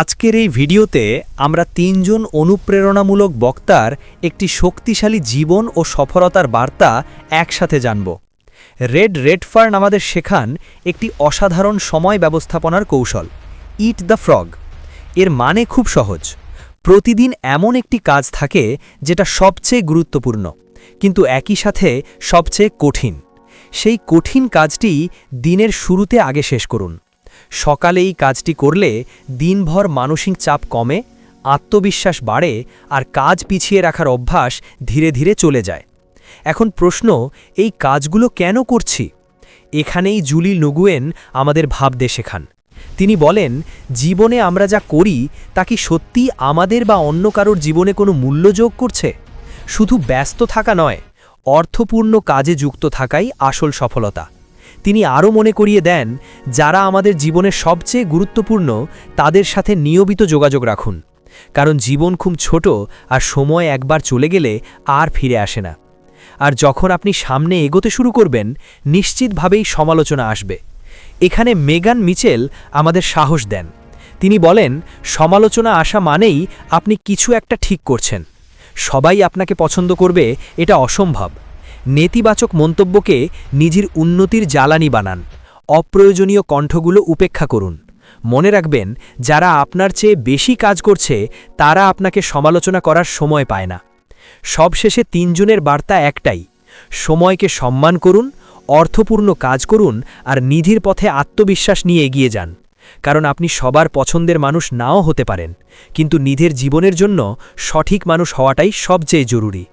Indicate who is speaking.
Speaker 1: আজকের এই ভিডিওতে আমরা তিনজন অনুপ্রেরণামূলক বক্তার একটি শক্তিশালী জীবন ও সফলতার বার্তা একসাথে জানব। রেড রেডফার্ন আমাদের শেখান একটি অসাধারণ সময় ব্যবস্থাপনার কৌশল ইট দ্য ফ্রগ এর মানে খুব সহজ। প্রতিদিন এমন একটি কাজ থাকে যেটা সবচেয়ে গুরুত্বপূর্ণ, কিন্তু একই সাথে সবচেয়ে কঠিন। সেই কঠিন কাজটি দিনের শুরুতে আগে শেষ করুন। সকালে এই কাজটি করলে দিনভর মানসিক চাপ কমে, আত্মবিশ্বাস বাড়ে আর কাজ পিছিয়ে রাখার অভ্যাস ধীরে ধীরে চলে যায়। এখন প্রশ্ন, এই কাজগুলো কেন করছি? এখানেই জুলি নুগুয়েন আমাদের ভাবতে শেখান। তিনি বলেন, জীবনে আমরা যা করি, তা কি সত্যি আমাদের বা অন্য কারোর জীবনে কোনো মূল্য যোগ করছে? শুধু ব্যস্ত থাকা নয়, অর্থপূর্ণ কাজে যুক্ত থাকাই আসল সফলতা। তিনি আরও মনে করিয়ে দেন, যারা আমাদের জীবনের সবচেয়ে গুরুত্বপূর্ণ, তাদের সাথে নিয়মিত যোগাযোগ রাখুন। কারণ জীবন খুব ছোট আর সময় একবার চলে গেলে আর ফিরে আসে না। আর যখন আপনি সামনে এগোতে শুরু করবেন, নিশ্চিতভাবেই সমালোচনা আসবে। এখানে মেগান মিচেল আমাদের সাহস দেন। তিনি বলেন, সমালোচনা আসা মানেই আপনি কিছু একটা ঠিক করছেন। সবাই আপনাকে পছন্দ করবে, এটা অসম্ভব। নেতিবাচক মন্তব্যকে নিজের উন্নতির জ্বালানি বানান। অপ্রয়োজনীয় কণ্ঠগুলো উপেক্ষা করুন। মনে রাখবেন, যারা আপনার চেয়ে বেশি কাজ করছে, তারা আপনাকে সমালোচনা করার সময় পায় না। সবশেষে তিনজনের বার্তা একটাই, সময়কে সম্মান করুন, অর্থপূর্ণ কাজ করুন আর নিধির পথে আত্মবিশ্বাস নিয়ে এগিয়ে যান। কারণ আপনি সবার পছন্দের মানুষ নাও হতে পারেন, কিন্তু নিধের জীবনের জন্য সঠিক মানুষ হওয়াটাই সবচেয়ে জরুরি।